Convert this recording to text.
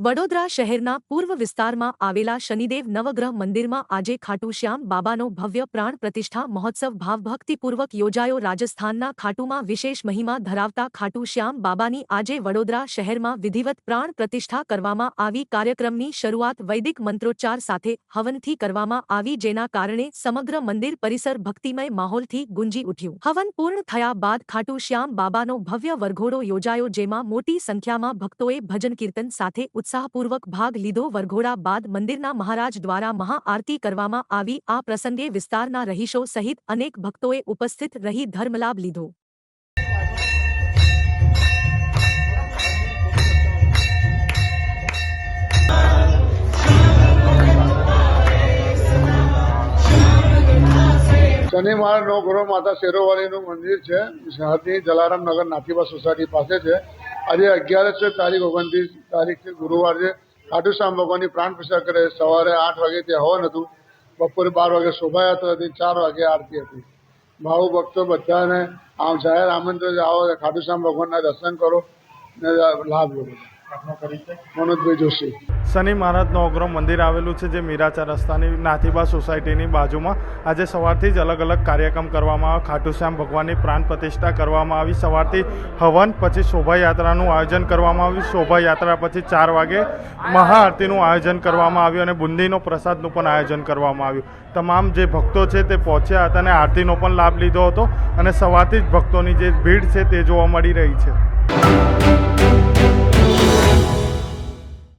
વડોદરા શહેરના પૂર્વ વિસ્તારમાં આવેલા શનિદેવ નવગ્રહ મંદિરમાં આજે ખાટુશ્યામ બાબાનો ભવ્ય પ્રાણ પ્રતિષ્ઠા મહોત્સવ ભાવભક્તિપૂર્વક યોજાયો. રાજસ્થાનના ખાટુમાં વિશેષ મહિમા ધરાવતા ખાટુશ્યામ બાબાની આજે વડોદરા શહેરમાં વિધિવત પ્રાણ પ્રતિષ્ઠા કરવામાં આવી. કાર્યક્રમની શરૂઆત વૈદિક મંત્રોચ્ચાર સાથે હવનથી કરવામાં આવી, જેના કારણે સમગ્ર મંદિર પરિસર ભક્તિમય માહોલથી ગુંજી ઉઠ્યું. હવન પૂર્ણ થયા બાદ ખાટુશ્યામ બાબાનો ભવ્ય વરઘોડો યોજાયો, જેમાં મોટી સંખ્યામાં ભક્તોએ ભજન કીર્તન સાથે ઉત્સાહપૂર્વક ભાગ લીધો. વરઘોડા બાદ મંદિરના મહારાજ દ્વારા મહાઆરતી કરવામાં આવી. આ પ્રસંગે વિસ્તારના રહીશો સહિત અનેક ભક્તોએ ઉપસ્થિત રહી ધર્મલાભ લીધો. શનિ મહારાજ નો માતા શેરોવાળીનું મંદિર છે. શહેરની જલારામ નગર નાથીબા સોસાયટી પાસે છે. આજે અગિયારસ છે તારીખ ઓગણત્રીસ તારીખ છે, ગુરુવાર છે. ખાટુ શ્યામ ભગવાનની પ્રાણ પ્રતિષ્ઠા કરે સવારે આઠ વાગે ત્યાં હવન હતું. બપોરે બાર વાગે શોભાયાત્રા હતી, ચાર વાગે આરતી હતી. ભાવ ભક્તો બધાને આમ જાહેર આમંત્રણ આવો ખાટુ શ્યામ ભગવાનના દર્શન કરો ને લાભ લો. મનોજભાઈ જોશી. શનિ મહારાજનું અગ્રહ મંદિર આવેલું છે જે મીરાચા રસ્તાની નાથીબા સોસાયટીની બાજુમાં આજે સવારથી જ અલગ અલગ કાર્યક્રમ કરવામાં આવ્યો. ખાટુશ્યામ ભગવાનની પ્રાણ પ્રતિષ્ઠા કરવામાં આવી. સવારથી હવન પછી શોભાયાત્રાનું આયોજન કરવામાં આવ્યું. શોભાયાત્રા પછી ચાર વાગે મહાઆરતીનું આયોજન કરવામાં આવ્યું અને બુંદીનો પ્રસાદનું પણ આયોજન કરવામાં આવ્યું. તમામ જે ભક્તો છે તે પહોંચ્યા હતા અને આરતીનો પણ લાભ લીધો હતો અને સવારથી જ ભક્તોની જે ભીડ છે તે જોવા મળી રહી છે.